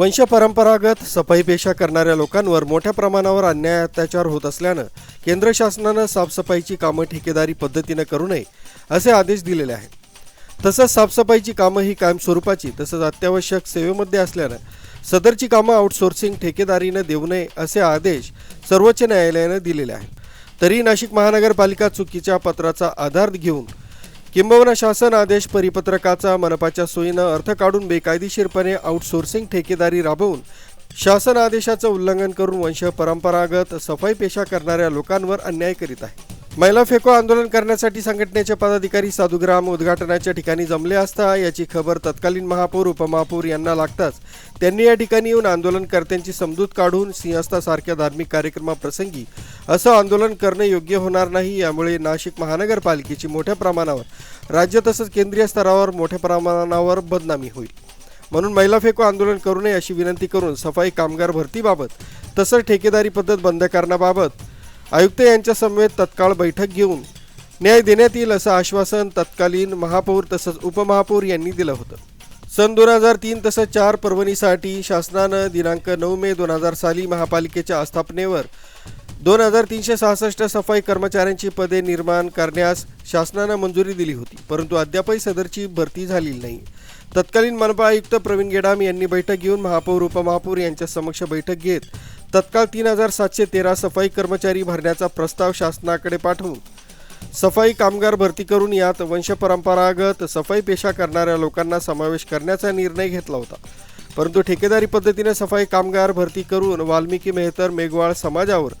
वंशपरंपरागत सफाई पेशा करणाऱ्या लोकांवर मोठ्या प्रमाणावर अन्याय अत्याचार होत असल्यानं केंद्र शासनानं साफसफाईची कामं ठेकेदारी पद्धतीनं करू नये असे आदेश दिलेले आहेत. तसंच साफसफाईची कामं ही कायमस्वरूपाची तसंच अत्यावश्यक सेवेमध्ये असल्यानं सदरची कामं आउटसोर्सिंग ठेकेदारीनं देऊ नये असे आदेश सर्वोच्च न्यायालयानं दिलेले आहेत. तरी नाशिक महानगरपालिका चुकीच्या पत्राचा आधार घेऊन किंबहुना शासन आदेश परिपत्रकाचा मनपाच्या सोयीनं अर्थ काढून बेकायदेशीरपणे आउटसोर्सिंग ठेकेदारी राबवून शासन आदेशाचं उल्लंघन करून वंश परंपरागत सफाई पेशा करणाऱ्या लोकांवर अन्याय करीत आहे. महिला फेको आंदोलन करण्यासाठी संघटनेचे पदाधिकारी साधुग्राम उद्घाटनाच्या ठिकाणी जमले असता याची खबर तत्कालीन महापौर उपमहापौर यांना लागताच त्यांनी या ठिकाणी येऊन आंदोलनकर्त्यांची समजूत काढून सिंहस्थासारख्या धार्मिक कार्यक्रमाप्रसंगी असं आंदोलन करणे योग्य होणार नाही यामुळे नाशिक महानगरपालिकेची मोठ्या प्रमाणावर राज्य तसंच केंद्रीय स्तरावर मोठ्या प्रमाणावर बदनामी होईल. म्हणून महिला फेको आंदोलन करू नये अशी विनंती करून सफाई कामगार भरतीबाबत तसंच ठेकेदारी पद्धत बंद करण्याबाबत आयुक्त यांच्या समवेत तत्काळ बैठक घेऊन न्याय देण्यात येईल असं आश्वासन तत्कालीन महापौर तसंच उपमहापौर यांनी दिलं होतं. सन दोन हजार तीन तसंच चार पर्वणीसाठी शासनानं दिनांक नऊ मे दोन हजार साली महापालिकेच्या आस्थापनेवर दोन हजार तीनशे सहासष्ट सफाई कर्मचाऱ्यांची पदे निर्माण करण्यास शासनानं मंजुरी दिली होती परंतु अद्यापही सदरची भरती झालेली नाही. तत्कालीन मनपा आयुक्त प्रवीण गेडाम यांनी बैठक घेऊन महापौर उपमहापौर यांच्या समक्ष बैठक घेत तत्काळ तीन हजार सातशे तेरा सफाई कर्मचारी भरण्याचा प्रस्ताव शासनाकडे पाठवून सफाई कामगार भरती करून यात वंशपरंपरागत सफाई पेशा करणाऱ्या लोकांना समावेश करण्याचा निर्णय घेतला होता. परंतु ठेकेदारी पद्धतीने सफाई कामगार भरती करून वाल्मिकी मेहतर मेघवाळ समाजावर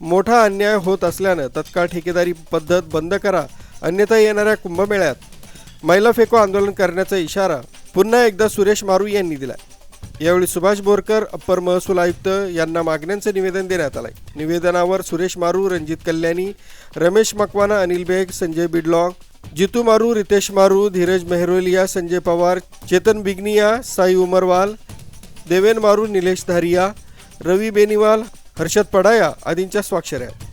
मोठा अन्याय होत असल्यानं तत्काळ ठेकेदारी पद्धत बंद करा अन्यथा येणाऱ्या कुंभमेळ्यात महिला फेको आंदोलन करण्याचा इशारा पुन्हा एकदा सुरेश मारू यांनी दिला यावेळी सुभाष बोरकर अप्पर महसूल आयुक्त यांना मागण्यांचं निवेदन देण्यात आलंय. निवेदनावर सुरेश मारू रणजित कल्याणी रमेश मकवाना अनिल बेग संजय बिडलॉग जितू मारू रितेश मारू धीरज मेहरोलिया संजय पवार चेतन बिग्निया साई उमरवाल देवेन मारू निलेश धारिया रवी बेनिवाल हर्षद पडाया आदींच्या स्वाक्षऱ्या आहेत.